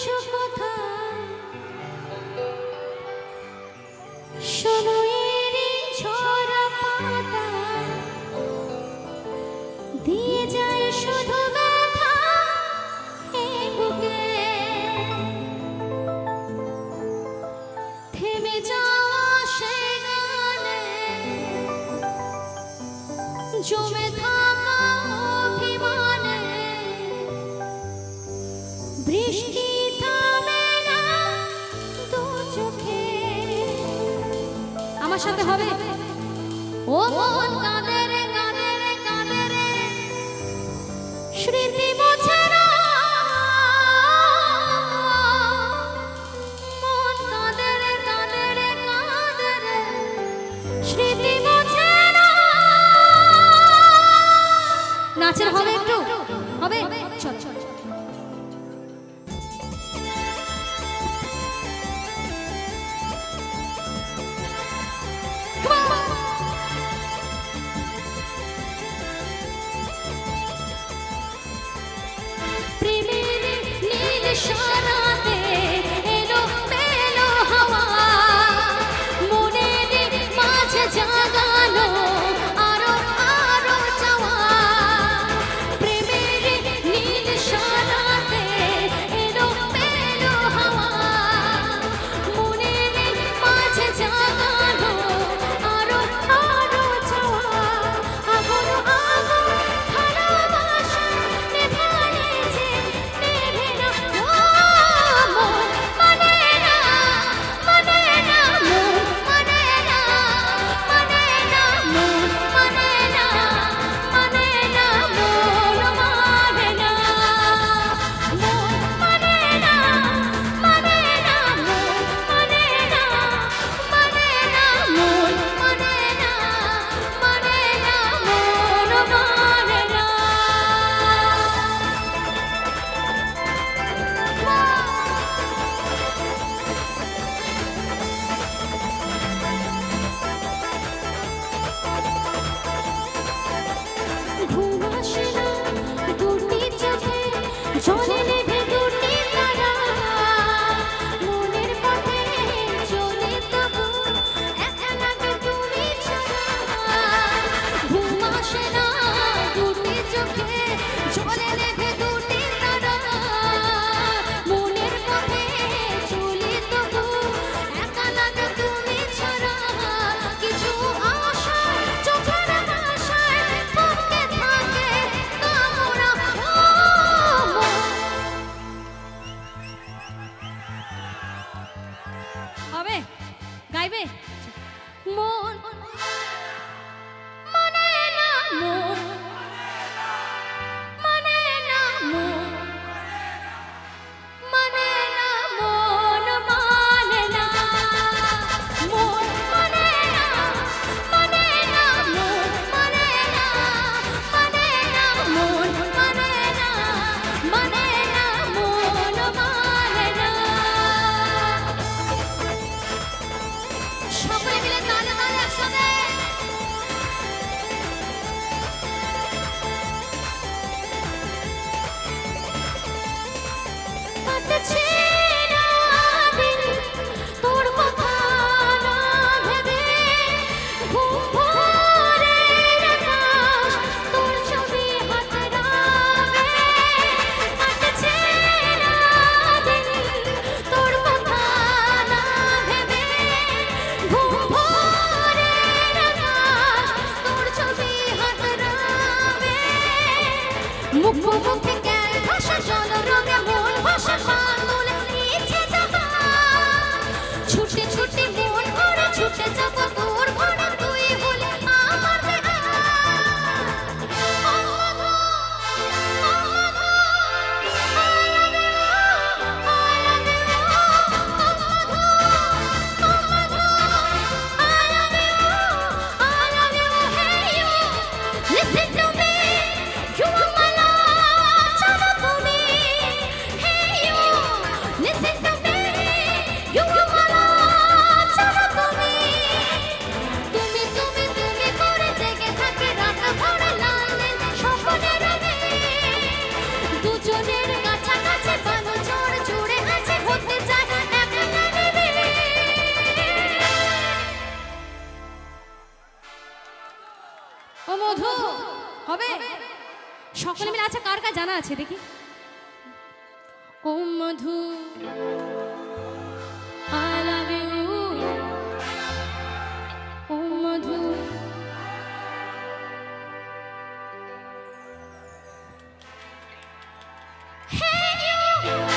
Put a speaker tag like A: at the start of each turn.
A: আছো কোথায় শোনো ঝরা পাতা। দিয়ে যায় শুধু ব্যথা এই বুকে। থেমে যাওয়া সে গানে। জমে থাকা আমার সাথে হবে? ও মন কাঁদে রে কাঁদে রে কাঁদে রে। স্মৃতি station হবে গাইবে? মন মনে না মন। মধু হবে? সকলে মিলে আচ্ছা কার কার জানা আছে দেখি। ওম মধু আই ও। মধু। you!